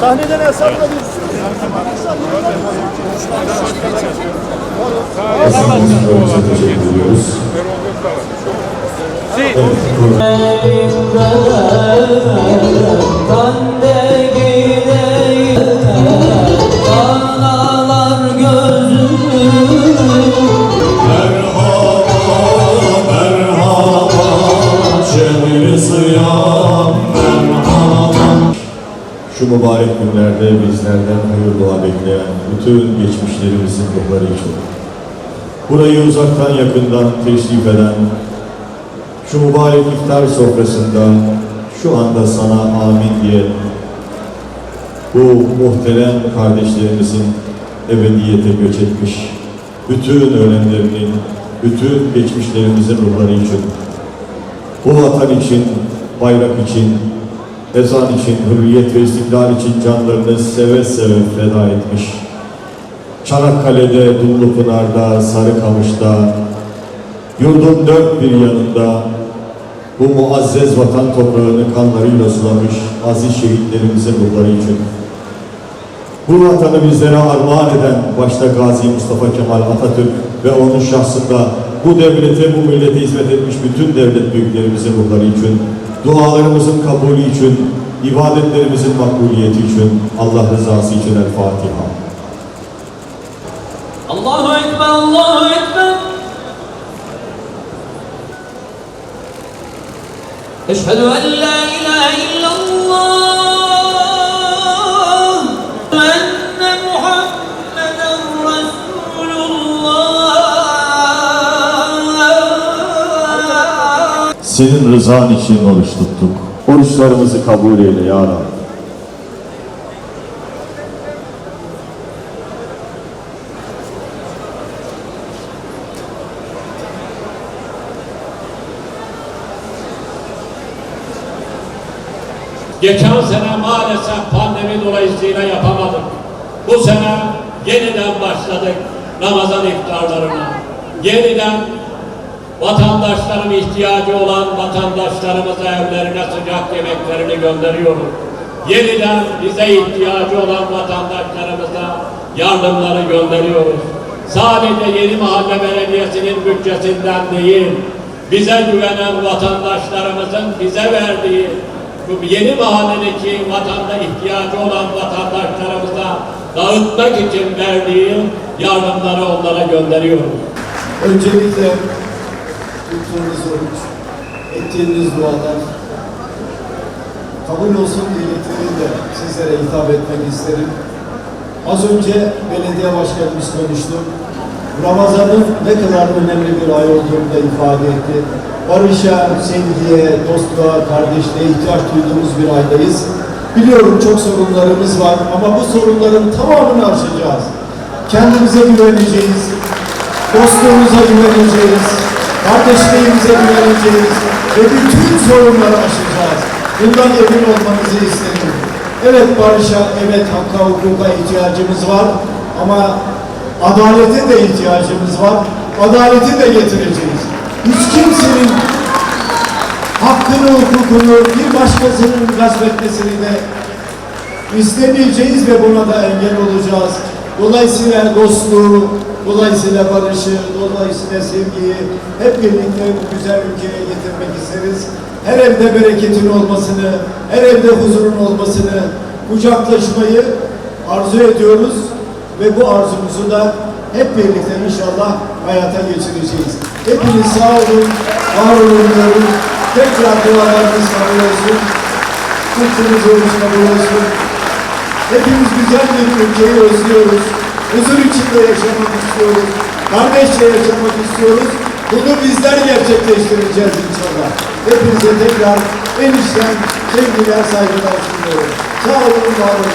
Sahneden Esnafımıza teşekkür ediyoruz. Kande gideyim Dağlar gözümü Şu mübarek günlerde bizlerden hayır dua bekleyen bütün geçmişlerimizin ruhları için. Burayı uzaktan yakından teşrif eden, şu mübarek iftar sofrasında şu anda sana amin diye bu muhterem kardeşlerimizin ebediyete göç etmiş, bütün ölenlerinin, bütün geçmişlerimizin ruhları için, bu vatan için, bayrak için, ezan için, hürriyet ve istiklal için canlarını seve seve feda etmiş. Çanakkale'de, Dumlupınar'da, Sarıkamış'ta, yurdun dört bir yanında bu muazzez vatan toprağını kanlarıyla sulamış aziz şehitlerimizin ruhları için. Bu vatanı bizlere armağan eden başta Gazi Mustafa Kemal Atatürk ve onun şahsında bu devlete, bu millete hizmet etmiş bütün devlet büyüklerimizin ruhları için, dualarımızın kabulü için, ibadetlerimizin makbuliyeti için, Allah rızası için El Fatiha. Allahu Ekber, Allahu Ekber Eşhedü en la Senin rızan için oruç tuttuk. Oruçlarımızı kabul eyle ya Rabbi. Geçen sene maalesef pandemi dolayısıyla yapamadık. Bu sene yeniden başladık Ramazan iftarlarına. Yeniden vatandaşların ihtiyacı olan vatandaşlarımıza evlerine sıcak yemeklerini gönderiyoruz. Yeniden bize ihtiyacı olan vatandaşlarımıza yardımları gönderiyoruz. Sadece Yeni Mahalle Belediyesi'nin bütçesinden değil, bize güvenen vatandaşlarımızın bize verdiği bu yeni mahalledeki vatanda ihtiyacı olan vatandaşlarımıza dağıtmak için verdiği yardımları onlara gönderiyoruz. Öncelikle tuttuğunuz oruç, ettiğiniz dualar kabul olsun dileklerimle sizlere hitap etmek isterim. Az önce belediye başkanımız konuştu. Ramazan'ın ne kadar önemli bir ay olduğunu da ifade etti. Barışa, sevgiye, dostluğa, kardeşliğe ihtiyaç duyduğumuz bir aydayız. Biliyorum çok sorunlarımız var ama bu sorunların tamamını aşacağız. Kendimize güveneceğiz, dostluğumuza güveneceğiz, kardeşliğimize güveneceğiz ve bütün sorunları aşacağız. Bundan emin olmanızı isterim. Evet barışa, evet hakka, hukuka ihtiyacımız var ama adalete de ihtiyacımız var. Adaleti de getireceğiz. Hiç kimsenin hakkını, hukukunu bir başkasının gasp etmesini de istemeyeceğiz ve buna da engel olacağız. Dolayısıyla dostluğu, dolayısıyla barışı, dolayısıyla sevgiyi hep birlikte bu güzel ülkeye getirmek isteriz. Her evde bereketin olmasını, her evde huzurun olmasını, kucaklaşmayı arzu ediyoruz ve bu arzumuzu da hep birlikte inşallah hayata geçireceğiz. Hepiniz sağ olun, var olun diyorum. Tekrar dualarınız kabul olsun. Kutsunuz kabul olsun. Hepimiz güzel bir ülkeyi özlüyoruz. Huzur içinde yaşamak istiyoruz. Kardeşçe yaşamak istiyoruz. Bunu bizler gerçekleştireceğiz inşallah. Hepinize tekrar en içten sevgiler, saygılar sunuyorum. Sağ olun, var olun.